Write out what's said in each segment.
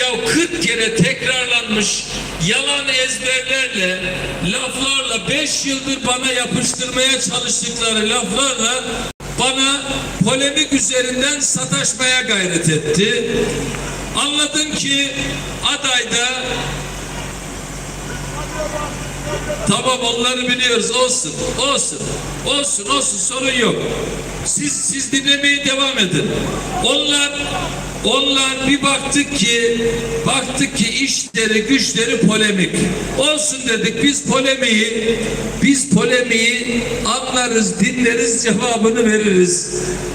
Ya 40 kere tekrarlanmış yalan ezberlerle, laflarla 5 yıldır bana yapıştırmaya çalıştıkları laflarla bana polemik üzerinden sataşmaya gayret etti. Anladım ki adayda Tamam onları biliyoruz olsun olsun olsun olsun sorun yok. Siz siz dinlemeye devam edin. Onlar onlar bir baktık ki baktık ki işleri güçleri polemik. Olsun dedik biz polemiği biz polemiği anlarız dinleriz cevabını veririz.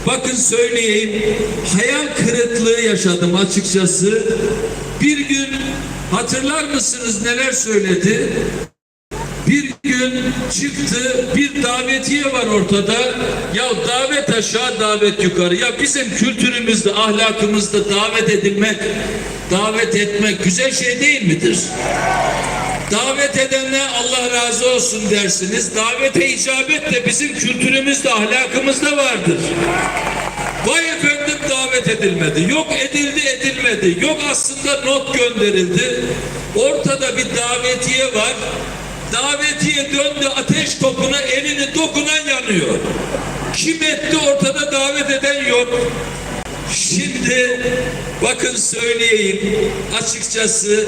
Bakın söyleyeyim hayal kırıklığı yaşadım açıkçası. Bir gün hatırlar mısınız neler söyledi? Bir gün çıktı bir davetiye var ortada. Ya davet aşağı davet yukarı. Ya bizim kültürümüzde ahlakımızda davet edilmek, davet etmek güzel şey değil midir? Davet edenle Allah razı olsun dersiniz. Davete icabet de bizim kültürümüzde, ahlakımızda vardır. Vay efendim davet edilmedi. Yok edildi edilmedi. Yok aslında not gönderildi. Ortada bir davetiye var. Davetiye döndü ateş topuna elini dokunan yanıyor. Kim etti ortada davet eden yok. Şimdi bakın söyleyeyim açıkçası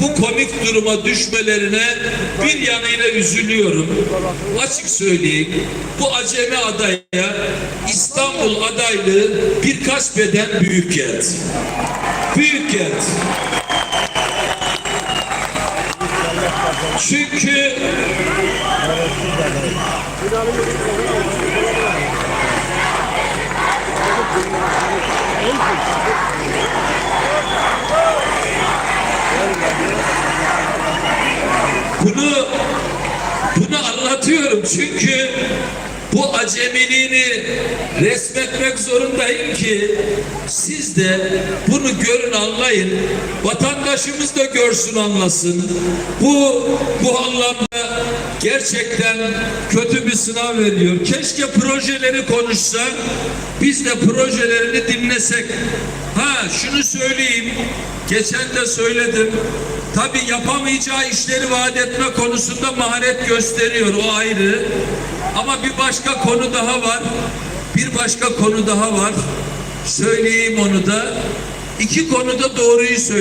bu komik duruma düşmelerine bir yanıyla üzülüyorum. Açık söyleyeyim bu acemi adaya İstanbul adaylığı birkaç beden büyük geldi. Büyük geldi. Çünkü bunu bunu anlatıyorum çünkü bu acemiliğini resmetmek zorundayım ki siz de bunu görün anlayın. Vatandaşımız da görsün anlasın. Bu bu anlamda gerçekten kötü bir sınav veriyor. Keşke projeleri konuşsa biz de projelerini dinlesek. Ha şunu söyleyeyim. Geçen de söyledim. Tabi yapamayacağı işleri vaat etme konusunda maharet gösteriyor o ayrı. Ama bir başka konu daha var. Bir başka konu daha var. Söyleyeyim onu da. İki konuda doğruyu söyle.